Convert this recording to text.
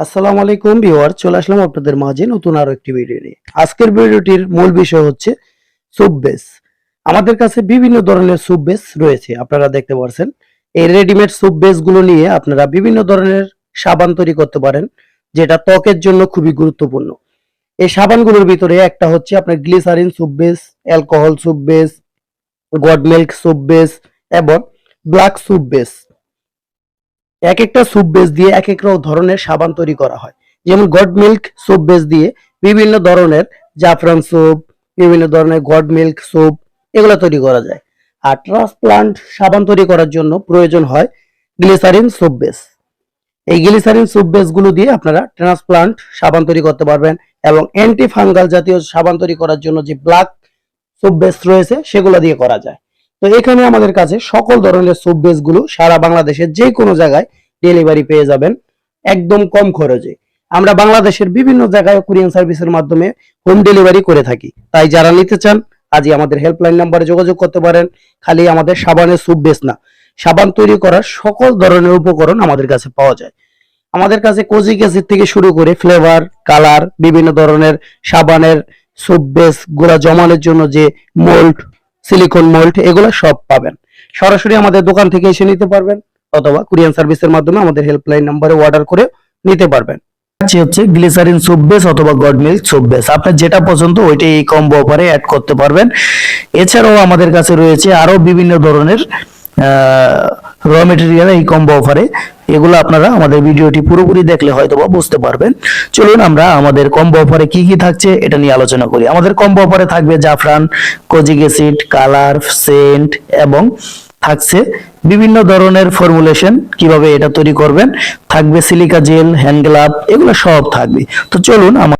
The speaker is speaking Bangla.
আসসালামু আলাইকুম ভিউয়ার চলে আসলাম আপনাদের মাঝে নতুন আরও একটি ভিডিও নিয়ে। আজকের ভিডিওটির মূল বিষয় হচ্ছে সুপ বেস আমাদের কাছে বিভিন্ন ধরনের সুপ বেস রয়েছে, আপনারা দেখতে পাচ্ছেন এই রেডিমেড সুপ বেসগুলো নিয়ে আপনারা বিভিন্ন ধরনের সাবান তৈরি করতে পারেন, যেটা ত্বকের জন্য খুবই গুরুত্বপূর্ণ। এই সাবানগুলোর ভিতরে একটা হচ্ছে আপনার glycerin soap base alcohol soap base goat milk soap base এবং ব্ল্যাক সুপ বেস এক একটা স্যুপ বেস দিয়ে এক এক ধরনের সাবান তৈরি করা হয়। যেমন গড মিল্ক স্যুপ বেস দিয়ে বিভিন্ন ধরনের জাফরান স্যুপ বিভিন্ন ধরনের গড মিল্ক স্যুপ এগুলো তৈরি করা যায়। আর ট্রান্সপ্লান্ট সাবান তৈরি করার জন্য প্রয়োজন হয় গ্লিসারিন স্যুপ বেস এই গ্লিসারিন স্যুপ বেসগুলো দিয়ে আপনারা ট্রান্সপ্লান্ট সাবান তৈরি করতে পারবেন এবং অ্যান্টি ফাঙ্গাল জাতীয় সাবান তৈরি করার জন্য যে ব্ল্যাক স্যুপ বেস রয়েছে সেগুলো দিয়ে করা যায়। তো এখানে আমাদের কাছে সকল ধরনের স্যুপ বেসগুলো সারা বাংলাদেশের যে কোনো জায়গায় ডেলিভারি পেয়ে যাবেন, একদম কম খরচে। আমরা বাংলাদেশের বিভিন্ন জায়গায় কুরিয়ান সার্ভিসের মাধ্যমে হোম ডেলিভারি করে থাকি। তাই যারা নিতে চান, আজই আমাদের হেল্পলাইন নাম্বারে যোগাযোগ করতে পারেন। খালি আমাদের সাবানের স্যুপ বেস না, সাবান তৈরি করার সকল ধরনের উপকরণ আমাদের কাছে পাওয়া যায়। আমাদের কাছে কোজিক অ্যাসিড থেকে শুরু করে ফ্লেভার কালার বিভিন্ন ধরনের সাবানের স্যুপ বেসগুলা জমানোর জন্য যে মোল্ড সিলিকন মোল্ড এগুলো সব পাবেন। সরাসরি আমাদের দোকান থেকে এসে নিতে পারবেন, অথবা কুরিয়ান সার্ভিসের মাধ্যমে আমাদের হেল্পলাইন নাম্বারে অর্ডার করে নিতে পারবেন। আছে হচ্ছে গ্লিসারিন সুপ বেস অথবা গড মিল্ক সুপ বেস আপনার যেটা পছন্দ ওইটাই এই কম্বো অফারে অ্যাড করতে পারবেন। এছাড়াও আমাদের কাছে রয়েছে আরও বিভিন্ন ধরনের র মেটেরিয়াল এই কম্বো অফারে এগুলো আপনারা আমাদের ভিডিওটি পুরোপুরি দেখলে হয়তো বা বুঝতে পারবেন। চলুন আমরা আমাদের কম্বো অফারে কি কি থাকছে এটা নিয়ে আলোচনা করি। আমাদের কম্বো অফারে থাকবে জাফরান কোজিক অ্যাসিড কালার সেন্ট এবং থাকছে বিভিন্ন ধরনের ফর্মুলেশন কীভাবে এটা তৈরি করবেন। থাকবে সিলিকা জেল হ্যান্ড গ্লাভ এগুলো সব থাকবে। তো চলুন আমার